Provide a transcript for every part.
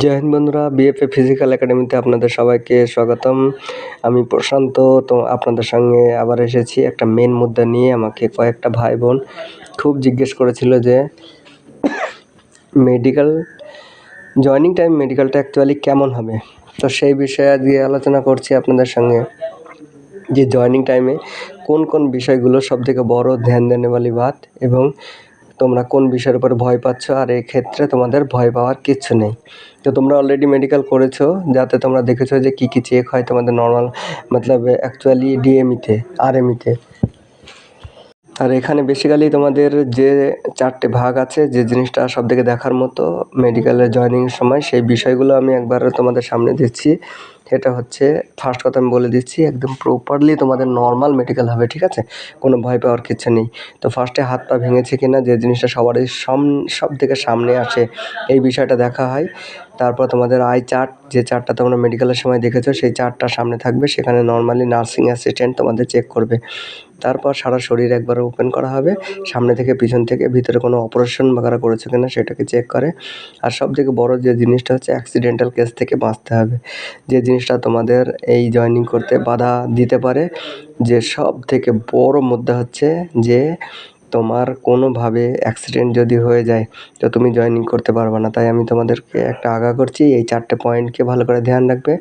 জয় হিন্দ বন্ধুরা BFA physical একাডেমিতে আপনাদের সবাইকে স্বাগতম। আমি প্রশান্ত, তো আপনাদের সঙ্গে আবার এসেছি একটা মেন মুদ্রা নিয়ে আমাকে কয়েকটা ভাই বোন খুব জিজ্ঞেস করেছিল যে মেডিকেল জয়নিং টাইম মেডিকেলটা অ্যাকচুয়ালি কেমন হবে? তো সেই বিষয়ে আজকে আলোচনা করছি আপনাদের সঙ্গে, যে জয়নিং টাইমে কোন কোন বিষয়গুলো সবথেকে বড় ধ্যান দেনে वाली বাত এবং তোমরা কোন বিষয়ের উপর ভয় পাচ্ছ? আর এই ক্ষেত্রে তোমাদের ভয় পাওয়ার কিচ্ছু নেই। তো তোমরা অলরেডি মেডিকেল করেছ, যাতে তোমরা দেখেছ যে কী কী চেক হয় তোমাদের নর্মাল মতলব অ্যাকচুয়ালি ডিএমইতে আরএমইতে আর এখানে বেসিক্যালি তোমাদের যে চারটে ভাগ আছে, যে জিনিসটা সব থেকে দেখার মতো মেডিকেলে জয়েনিংয়ের সময়, সেই বিষয়গুলো আমি একবার তোমাদের সামনে দিচ্ছি। সেটা হচ্ছে ফার্স্ট কথা আমি বলে দিচ্ছি, একদম প্রপারলি তোমাদের নর্মাল মেডিকেল হবে, ঠিক আছে? কোনো ভয় পাওয়ার কিচ্ছু নেই। তো ফার্স্টে হাত পা ভেঙেছে কিনা, যে জিনিসটা সবারই সাম সব থেকে সামনে আসে, এই বিষয়টা দেখা হয়। তারপর তোমাদের আই চার্ট যে চার্টটা তোমরা মেডিকেলের সময় দেখেছ, সেই চার্টটা সামনে থাকবে। সেখানে নর্মালি নার্সিং অ্যাসিস্ট্যান্ট তোমাদের চেক করবে। তারপর সারা শরীর একবার ওপেন করা হবে। সামনে থেকে পিছন থেকে ভিতরে কোনো অপারেশন বাগারা করেছে কিনা সেটাকে চেক করে। আর সব থেকে বড়ো যে জিনিসটা হচ্ছে অ্যাক্সিডেন্টাল কেস থেকে বাঁচতে হবে। যে জিনিসটা তোমাদের এই জয়েনিং করতে বাধা দিতে পারে, যে সব থেকে বড় মুদ্রা হচ্ছে যে তোমার কোনোভাবে অ্যাক্সিডেন্ট যদি হয়ে যায়, তো তুমি জয়েনিং করতে পারবে না। তাই আমি তোমাদেরকে একটা আগা করছি, এই চারটে পয়েন্টকে ভালো করে ধ্যান রাখবে।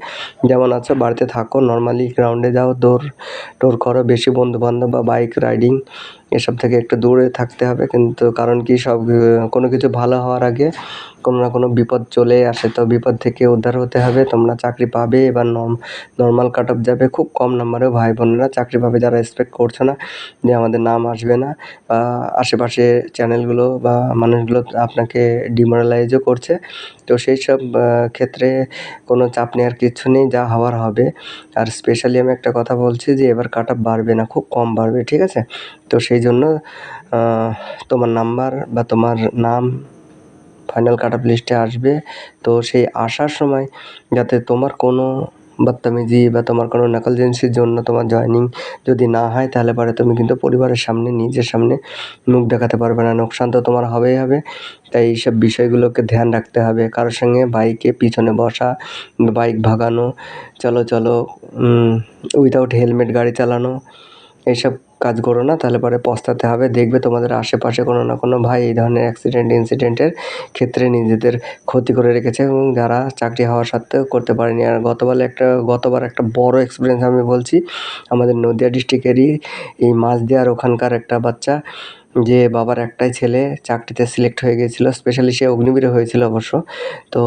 যেমন আছো, বাড়িতে থাকো নর্মালি গ্রাউন্ডে যাও দৌড় টোর করো। বেশি বন্ধুবান্ধব বা বাইক রাইডিং এসব থেকে একটু দূরে থাকতে হবে। কিন্তু কারণ কি, সব কোনো কিছু ভালো হওয়ার আগে কোনো না কোনো বিপদ চলে আসে, তো বিপদ থেকে উদ্ধার হতে হবে। তোমরা চাকরি পাবে, এবার নর্মাল কাট অফ যাবে। খুব কম নাম্বারেও ভাই বোনেরা চাকরি পাবে, যারা এক্সপেক্ট করছ না যে আমাদের নাম আসবে না। বা আশেপাশে চ্যানেলগুলো বা মানুষগুলো আপনাকে ডিমোরালাইজও করছে। তো সেই সব ক্ষেত্রে কোনো চাপ নেওয়ার কিচ্ছু নেই, যা হওয়ার হবে। আর স্পেশালি আমি একটা কথা বলছি যে, এবার কাট অফ বাড়বে না, খুব কম বাড়বে, ঠিক আছে? তো সেই জন্য তোমার নাম্বার বা তোমার নাম ফাইনাল কাট অফ লিস্টে আসবে। তো সেই আসার সময় যাতে তোমার কোনো বদতমিজি বা তোমার কোনো নকলজেন্সির জন্য তোমার জয়েনিং যদি না হয়, তাহলে পরে তুমি কিন্তু পরিবারের সামনে, নিজের সামনে মুখ দেখাতে পারবে না। নোকসান তো তোমার হবেই হবে। তাই এইসব বিষয়গুলোকে ধ্যান রাখতে হবে। কারোর সঙ্গে বাইকে পিছনে বসা, বাইক ভাগানো, চলো চলো উইদাউট হেলমেট গাড়ি চালানো এইসব কাজ করো না, তাহলে পরে পস্তাতে হবে। দেখবে তোমাদের আশেপাশে কোনো না কোনো ভাই এই ধরনের অ্যাক্সিডেন্ট ইনসিডেন্টের ক্ষেত্রে নিজেদের ক্ষতি করে রেখেছে এবং যারা চাকরি হওয়া সত্ত্বেও করতে পারেনি। আর গতবার একটা গতবার একটা বড় এক্সপিরিয়েন্স আমি বলছি, আমাদের নদিয়া ডিস্ট্রিক্টেরই এই মাঝদিয়ার ওখানকার একটা বাচ্চা, যে বাবার একটাই ছেলে চাকরিতে সিলেক্ট হয়ে গিয়েছিল। স্পেশালি সে অগ্নিবীরে হয়েছিল অবশ্য। তো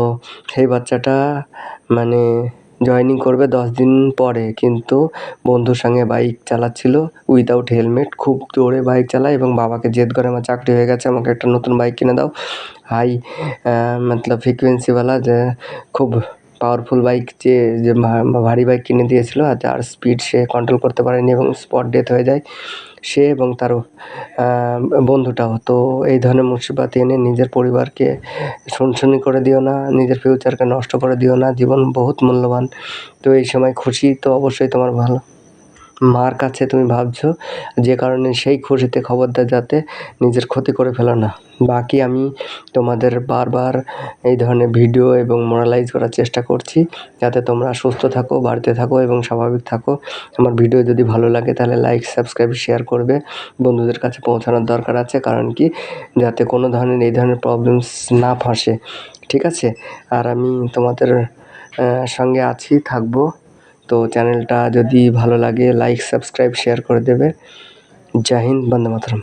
সেই বাচ্চাটা মানে জয়েনিং করবে দশ দিন পরে। কিন্তু বন্ধুর সঙ্গে বাইক চালাচ্ছিল উইদাউট হেলমেট খুব জোরে বাইক চালায় এবং বাবাকে জেদ করে, আমার চাকরি হয়ে গেছে, আমাকে একটা নতুন বাইক কিনে দাও। হাই মতলব ফ্রিকুয়েন্সিওয়ালা যে খুব পাওয়ারফুল বাইক যে যে ভারী বাইক কিনে দিয়েছিলো আর তার স্পিড সে কন্ট্রোল করতে পারেনি এবং স্পট ডেথ হয়ে যায় সে এবং তার বন্ধুটাও। তো এই ধরনের মুসিবত এনে নিজের পরিবারকে শুনশুনি করে দিও না, নিজের ফিউচারকে নষ্ট করে দিও না, জীবন বহুত মূল্যবান। তো এই সময় খুশি তো অবশ্যই তোমার ভালো। মার কাছে তুমি ভাবছ, যে কারণে সেই খুশিতে খবরদার যাতে নিজের ক্ষতি করে ফেলো না। বাকি আমি তোমাদের বারবার এই ধরনের ভিডিও এবং মোরালাইজ করার চেষ্টা করছি, যাতে তোমরা সুস্থ থাকো, বাড়িতে থাকো এবং স্বাভাবিক থাকো। আমার ভিডিও যদি ভালো লাগে তাহলে লাইক সাবস্ক্রাইব শেয়ার করবে। বন্ধুদের কাছে পৌঁছানোর দরকার আছে, কারণ কি? যাতে কোনো ধরনের এই ধরনের প্রবলেমস না ফাঁসে। ঠিক আছে? আর আমি তোমাদের সঙ্গে আছি, থাকব। তো চ্যানেলটা যদি ভালো লাগে লাইক সাবস্ক্রাইব শেয়ার করে দেবে। জয় হিন্দ বন্দে মাতরম।